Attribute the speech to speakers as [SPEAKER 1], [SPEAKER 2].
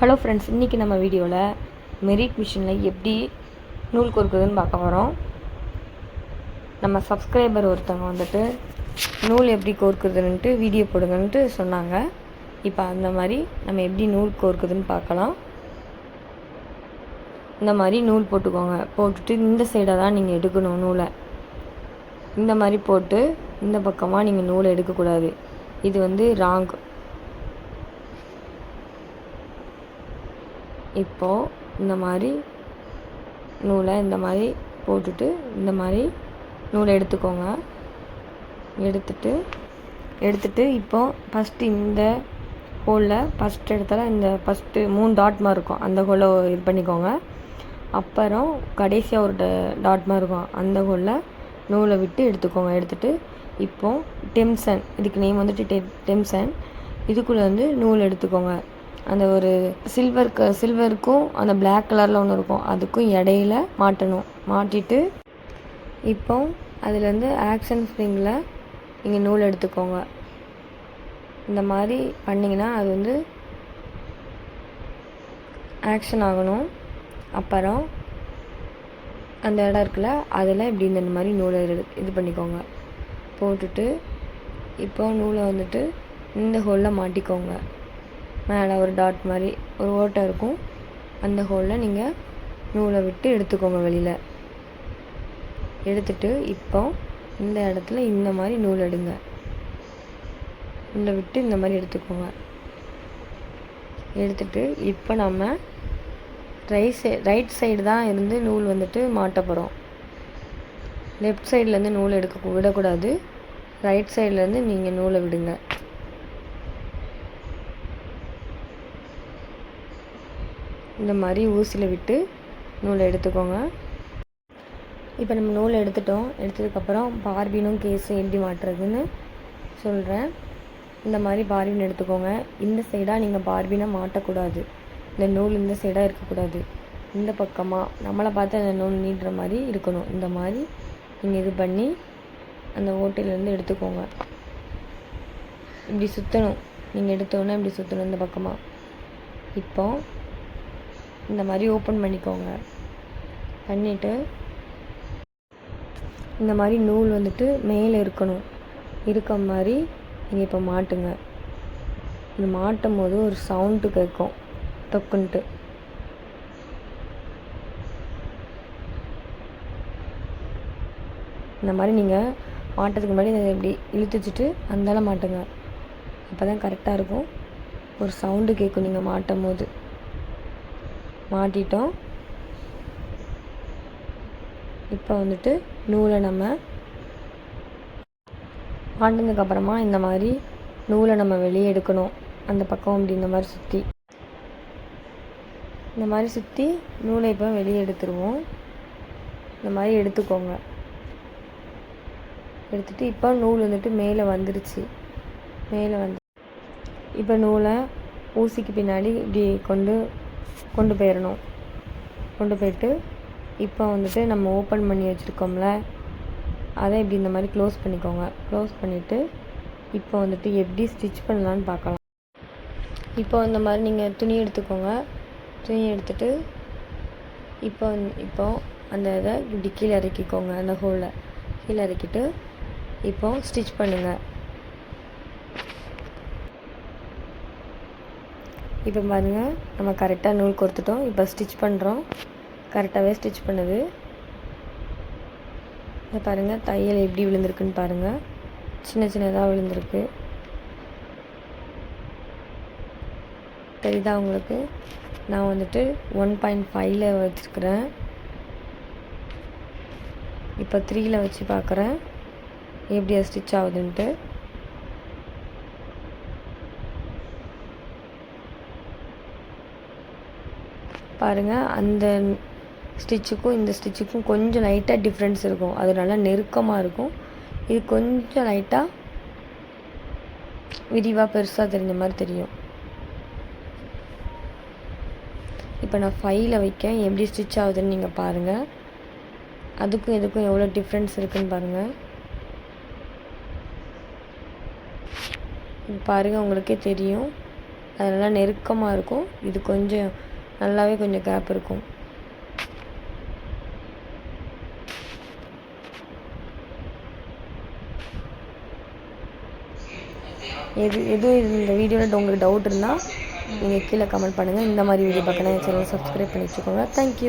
[SPEAKER 1] Hello friends இன்றைக்கி நம்ம வீடியோவில் மெரிட் மிஷினில் எப்படி நூல் கோர்க்குதுன்னு பார்க்க போகிறோம் நம்ம சப்ஸ்கிரைபர் ஒருத்தவங்க வந்துட்டு நூல் எப்படி கோர்க்குதுன்ட்டு வீடியோ போடுங்கன்ட்டு சொன்னாங்க. இப்போ அந்த மாதிரி நம்ம எப்படி நூல் கோர்க்குதுன்னு பார்க்கலாம். இந்த மாதிரி நூல் போட்டுக்கோங்க. போட்டுட்டு இந்த சைடை தான் நீங்கள் எடுக்கணும் நூலை. இந்த மாதிரி போட்டு இந்த பக்கமாக நீங்கள் நூலை எடுக்கக்கூடாது. இது வந்து ராங் இப்போது இந்த மாதிரி நூலை இந்த மாதிரி போட்டுட்டு இந்த மாதிரி நூலை எடுத்துக்கோங்க. எடுத்துட்டு எடுத்துட்டு இப்போ ஃபஸ்ட்டு இந்த ஹோலில் ஃபஸ்ட் இடத்துல இந்த ஃபஸ்ட்டு மூணு டாட் மாதிரி இருக்கும். அந்த ஹோலை இது பண்ணிக்கோங்க. அப்புறம் கடைசியாக ஒரு டாட் மாதிரி இருக்கும். அந்த ஹோலில் நூலை விட்டு எடுத்துக்கோங்க. எடுத்துகிட்டு இப்போ டெம்சன் இதுக்கு நேம் வந்துட்டு டெ டெம்சன் இதுக்குள்ளே வந்து நூல் எடுத்துக்கோங்க. அந்த ஒரு சில்வர் க சில்வருக்கும் அந்த பிளாக் கலரில் ஒன்று இருக்கும். அதுக்கும் இடையில மாட்டணும். மாட்டிட்டு இப்போ அதுலேருந்து ஆக்ஷன் ஸ்ப்ரிங்கில் நீங்கள் நூல் எடுத்துக்கோங்க. இந்த மாதிரி பண்ணிங்கன்னா அது வந்து ஆக்ஷன் ஆகணும். அப்புறம் அந்த இடம் இருக்குல்ல அதில் இப்படி இந்த மாதிரி நூலை இது பண்ணிக்கோங்க. போட்டுட்டு இப்போ நூலை வந்துட்டு இந்த ஹோலில் மாட்டிக்கோங்க. மேலே ஒரு டாட் மாதிரி ஒரு ஓட்டை இருக்கும். அந்த ஹோலில் நீங்கள் நூலை விட்டு எடுத்துக்கோங்க வெளியில். எடுத்துட்டு இப்போ இந்த இடத்துல இந்த மாதிரி நூல் எடுங்க. நூலை விட்டு இந்த மாதிரி எடுத்துக்கோங்க. எடுத்துட்டு இப்போ நம்ம ரைட் சை ரைட் சைடு தான் இருந்து நூல் வந்துட்டு மாட்ட போகிறோம் லெஃப்ட் சைட்லேருந்து நூல் எடுக்க விடக்கூடாது. ரைட் சைட்லேருந்து நீங்கள் நூலை விடுங்க. இந்த மாதிரி ஊசியில் விட்டு நூலை எடுத்துக்கோங்க. இப்போ நம்ம நூலை எடுத்துட்டோம். எடுத்ததுக்கப்புறம் பார்பினும் கேஸும் எப்படி மாட்டுறதுன்னு சொல்கிறேன் இந்த மாதிரி பார்பின் எடுத்துக்கோங்க. இந்த சைடாக நீங்கள் பார்பினை மாட்டக்கூடாது. இந்த நூல் இந்த சைடாக இருக்கக்கூடாது. இந்த பக்கமாக நம்மளை பார்த்து அந்த நூல் நீட்டுற மாதிரி இருக்கணும். இந்த மாதிரி நீங்கள் இது பண்ணி அந்த ஓட்டையிலேருந்து எடுத்துக்கோங்க. இப்படி சுற்றணும் நீங்கள் எடுத்தோன்னே இப்படி சுற்றணும் இந்த பக்கமாக இப்போ இந்த மாதிரி ஓப்பன் பண்ணிக்கோங்க. பண்ணிவிட்டு இந்த மாதிரி நூல் வந்துட்டு மேலே இருக்கணும். இருக்க மாதிரி நீங்கள் இப்போ மாட்டுங்க. இது மாட்டும் போது ஒரு சவுண்டு கேட்கும் தொக்குன்ட்டு இந்த மாதிரி நீங்கள் மாட்டுறதுக்கு முன்னாடி இதை இப்படி இழுத்து வச்சுட்டு அந்தால மாட்டுங்க. அப்போ தான் கரெக்டாக இருக்கும். ஒரு சவுண்டு கேட்கும் நீங்கள் மாட்டும் போது. மாட்டிட்டோம். இப்போ வந்துட்டு நூலை நம்ம மாட்டினதுக்கப்புறமா இந்த மாதிரி நூலை நம்ம வெளியே எடுக்கணும். அந்த பக்கம் அப்படி இந்த மாதிரி சுற்றி இந்த மாதிரி சுற்றி நூலை இப்போ வெளியே எடுத்துருவோம். இந்த மாதிரி எடுத்துக்கோங்க. எடுத்துகிட்டு இப்போ நூல் வந்துட்டு மேலே வந்துருச்சு. மேலே வந்து இப்போ நூலை ஊசிக்கு பின்னாடி இப்படி கொண்டு கொண்டு போயிடணும் கொண்டு போயிட்டு இப்போ வந்துட்டு நம்ம ஓப்பன் பண்ணி வச்சுருக்கோம்ல அதை இப்படி இந்த மாதிரி க்ளோஸ் பண்ணிக்கோங்க. க்ளோஸ் பண்ணிவிட்டு இப்போ வந்துட்டு எப்படி ஸ்டிச் பண்ணலான்னு பார்க்கலாம். இப்போ இந்த மாதிரி நீங்கள் துணி எடுத்துக்கோங்க. துணி எடுத்துட்டு இப்போ இப்போ அந்த இதை இப்படி கீழே இறக்கிக்கோங்க அந்த ஹோலில் கீழே இறக்கிட்டு இப்போ ஸ்டிச் பண்ணுங்கள் இப்போ பாருங்கள் நம்ம கரெக்டாக நூல் கொடுத்துட்டோம் இப்போ ஸ்டிச் பண்ணுறோம் கரெக்டாகவே ஸ்டிச் பண்ணுது. இதை பாருங்கள் தையல் எப்படி விழுந்திருக்குன்னு பாருங்கள் சின்ன சின்னதாக விழுந்திருக்கு. தெரியுதா உங்களுக்கு? நான் வந்துட்டு ஒன் பாயிண்ட் ஃபைவ்ல வச்சுருக்கிறேன். இப்போ த்ரீயில் வச்சு பார்க்குறேன். எப்படி ஸ்டிச் ஆகுதுன்ட்டு. பாருங்கள் அந்த ஸ்டிச்சுக்கும் இந்த ஸ்டிச்சுக்கும் கொஞ்சம் லைட்டாக டிஃப்ரென்ஸ் இருக்கும். அது நல்லா நெருக்கமாக இருக்கும். இது கொஞ்சம் லைட்டாக விரிவாக பெருசாக தெரிஞ்ச மாதிரி தெரியும். இப்போ நான் ஃபைல வைக்க எப்படி ஸ்டிச் ஆகுதுன்னு நீங்கள் பாருங்கள் அதுக்கும் இதுக்கும் எவ்வளோ டிஃப்ரென்ஸ் இருக்குன்னு பாருங்கள் பாருங்கள் உங்களுக்கே தெரியும். அதெல்லாம் நெருக்கமாக இருக்கும். இது கொஞ்சம் நல்லாவே கொஞ்சம் கேப் இருக்கும். எது எதுவும் இந்த வீடியோவில் உங்களுக்கு டவுட் இருந்தால் நீங்கள் கீழே கமெண்ட் பண்ணுங்கள் இந்த மாதிரி வீடியோ பார்க்கணும் என் சேனல் சப்ஸ்கிரைப் பண்ணி வச்சுக்கோங்க. தேங்க்யூ